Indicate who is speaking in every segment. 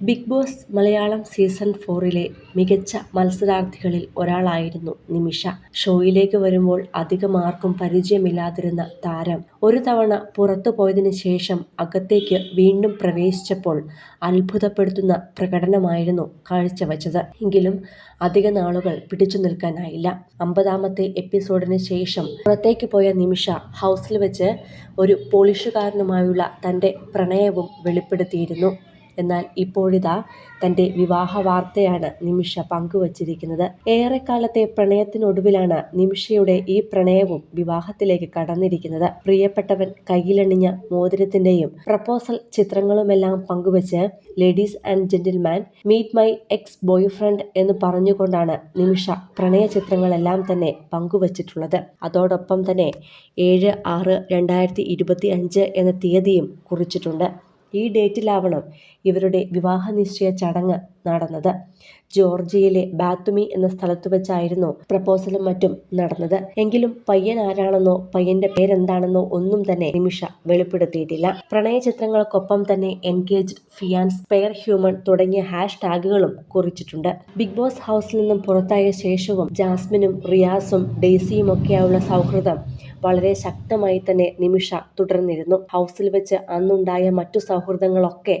Speaker 1: Big boss Malayalam season ഫോറിലെ മികച്ച മത്സരാർത്ഥികളിൽ ഒരാളായിരുന്നു നിമിഷ. ഷോയിലേക്ക് വരുമ്പോൾ അധികം ആർക്കും പരിചയമില്ലാതിരുന്ന താരം ഒരു തവണ പുറത്തു പോയതിനു ശേഷം അകത്തേക്ക് വീണ്ടും പ്രവേശിച്ചപ്പോൾ അത്ഭുതപ്പെടുത്തുന്ന പ്രകടനമായിരുന്നു കാഴ്ചവെച്ചത്. എങ്കിലും അധിക നാളുകൾ പിടിച്ചു നിൽക്കാനായില്ല. അമ്പതാമത്തെ എപ്പിസോഡിന് ശേഷം പുറത്തേക്ക് പോയ നിമിഷ ഹൗസിൽ വെച്ച് ഒരു പോളിഷുകാരനുമായുള്ള തന്റെ പ്രണയവും വെളിപ്പെടുത്തിയിരുന്നു. എന്നാൽ ഇപ്പോഴിതാ തന്റെ വിവാഹ വാർത്തയാണ് നിമിഷ പങ്കുവച്ചിരിക്കുന്നത്. ഏറെക്കാലത്തെ പ്രണയത്തിനൊടുവിലാണ് നിമിഷയുടെ ഈ പ്രണയവും വിവാഹത്തിലേക്ക് കടന്നിരിക്കുന്നത്. പ്രിയപ്പെട്ടവൻ കയ്യിലണിഞ്ഞ മോതിരത്തിന്റെയും പ്രപ്പോസൽ ചിത്രങ്ങളുമെല്ലാം പങ്കുവച്ച് ladies and gentleman meet my ex boyfriend എന്ന് പറഞ്ഞുകൊണ്ടാണ് നിമിഷ പ്രണയ ചിത്രങ്ങളെല്ലാം തന്നെ പങ്കുവച്ചിട്ടുള്ളത്. അതോടൊപ്പം തന്നെ ഏഴ് ആറ് രണ്ടായിരത്തി ഇരുപത്തി അഞ്ച് എന്ന തീയതിയും കുറിച്ചിട്ടുണ്ട്. ഈ ഡേറ്റിലാവണം ഇവരുടെ വിവാഹ നിശ്ചയ ചടങ്ങ് നടന്നത്. ജോർജിയയിലെ ബാത്തുമി എന്ന സ്ഥലത്തു വെച്ചായിരുന്നു പ്രപ്പോസലും മറ്റും നടന്നത്. എങ്കിലും പയ്യൻ ആരാണെന്നോ പയ്യന്റെ പേരെന്താണെന്നോ ഒന്നും തന്നെ നിമിഷ വെളിപ്പെടുത്തിയിട്ടില്ല. പ്രണയ ചിത്രങ്ങൾക്കൊപ്പം തന്നെ എൻഗേജ് ഫിയാൻസ് പെയർ ഹ്യൂമൺ തുടങ്ങിയ ഹാഷ് ടാഗുകളും കുറിച്ചിട്ടുണ്ട്. ബിഗ് ബോസ് ഹൗസിൽ നിന്നും പുറത്തായ ശേഷവും ജാസ്മിനും റിയാസും ഡെയ്സിയും ഒക്കെയായുള്ള സൗഹൃദം വളരെ ശക്തമായി തന്നെ നിമിഷ തുടർന്നിരുന്നു. ഹൗസിൽ വെച്ച് അന്നുണ്ടായ മറ്റു സൗഹൃദങ്ങളൊക്കെ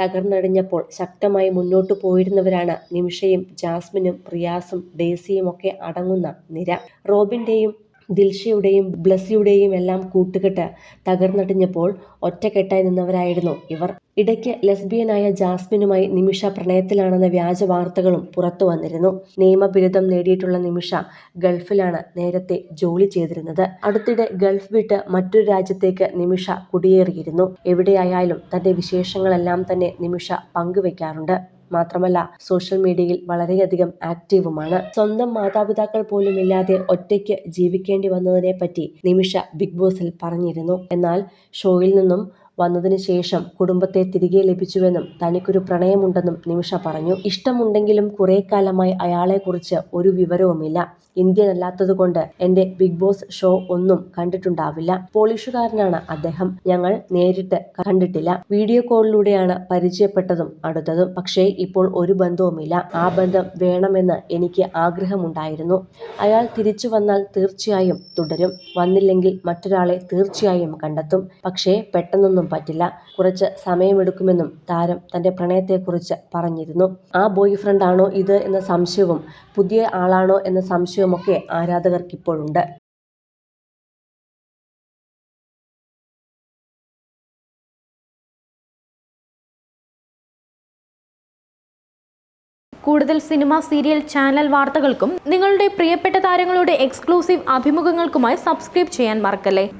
Speaker 1: തകർന്നടിഞ്ഞപ്പോൾ ശക്തമായി മുന്നോട്ടു പോയിരുന്നവരാണ് നിമിഷയും ജാസ്മിനും പ്രിയാസും ഡേസിയും ഒക്കെ അടങ്ങുന്ന നിര. റോബിന്റെയും ദിൽഷയുടെയും ബ്ലസ്സിയുടെയും എല്ലാം കൂട്ടുകെട്ട് തകർന്നടിഞ്ഞപ്പോൾ ഒറ്റക്കെട്ടായി നിന്നവരായിരുന്നു ഇവർ. ഇടയ്ക്ക് ലെസ്ബിയനായ ജാസ്മിനുമായി നിമിഷ പ്രണയത്തിലാണെന്ന വ്യാജ വാർത്തകളും പുറത്തു വന്നിരുന്നു. നിയമബിരുദം നേടിയിട്ടുള്ള നിമിഷ ഗൾഫിലാണ് നേരത്തെ ജോലി ചെയ്തിരുന്നത്. അടുത്തിടെ ഗൾഫ് വിട്ട് മറ്റൊരു രാജ്യത്തേക്ക് നിമിഷ കുടിയേറിയിരുന്നു. എവിടെയായാലും തന്റെ വിശേഷങ്ങളെല്ലാം തന്നെ നിമിഷ പങ്കുവെക്കാറുണ്ട്. മാത്രമല്ല സോഷ്യൽ മീഡിയയിൽ വളരെയധികം ആക്റ്റീവുമാണ്. സ്വന്തം മാതാപിതാക്കൾ പോലും ഇല്ലാതെ ഒറ്റയ്ക്ക് ജീവിക്കേണ്ടി വന്നതിനെ പറ്റി നിമിഷ ബിഗ് ബോസിൽ പറഞ്ഞിരുന്നു. എന്നാൽ ഷോയിൽ നിന്നും വന്നതിന് ശേഷം കുടുംബത്തെ തിരികെ ലഭിച്ചുവെന്നും തനിക്കൊരു പ്രണയമുണ്ടെന്നും നിമിഷ പറഞ്ഞു. ഇഷ്ടമുണ്ടെങ്കിലും കുറെ കാലമായി അയാളെക്കുറിച്ച് ഒരു വിവരവുമില്ല. ഇന്ത്യൻ അല്ലാത്തതുകൊണ്ട് എന്റെ ബിഗ് ബോസ് ഷോ ഒന്നും കണ്ടിട്ടുണ്ടാവില്ല. പോളിഷുകാരനാണ് അദ്ദേഹം. ഞങ്ങൾ നേരിട്ട് കണ്ടിട്ടില്ല. വീഡിയോ കോളിലൂടെയാണ് പരിചയപ്പെട്ടതും അടുത്തതും. പക്ഷേ ഇപ്പോൾ ഒരു ബന്ധവുമില്ല. ആ ബന്ധം വേണമെന്ന് എനിക്ക് ആഗ്രഹമുണ്ടായിരുന്നു. അയാൾ തിരിച്ചു വന്നാൽ തീർച്ചയായും തുടരും. വന്നില്ലെങ്കിൽ മറ്റൊരാളെ തീർച്ചയായും കണ്ടെത്തും. പക്ഷേ പെട്ടെന്നൊന്നും പറ്റില്ല. കുറച്ച് സമയമെടുക്കുമെന്നും താരം തന്റെ പ്രണയത്തെക്കുറിച്ച് പറഞ്ഞിരുന്നു. ആ ബോയ് ഫ്രണ്ട് ആണോ ഇത് എന്ന സംശയവും പുതിയ ആളാണോ എന്ന സംശയവുമൊക്കെ ആരാധകർക്കിപ്പോഴുണ്ട്.
Speaker 2: കൂടുതൽ സിനിമ സീരിയൽ ചാനൽ വാർത്തകൾക്കും നിങ്ങളുടെ പ്രിയപ്പെട്ട താരങ്ങളുടെ എക്സ്ക്ലൂസീവ് അഭിമുഖങ്ങൾക്കുമായി സബ്സ്ക്രൈബ് ചെയ്യാൻ മറക്കല്ലേ?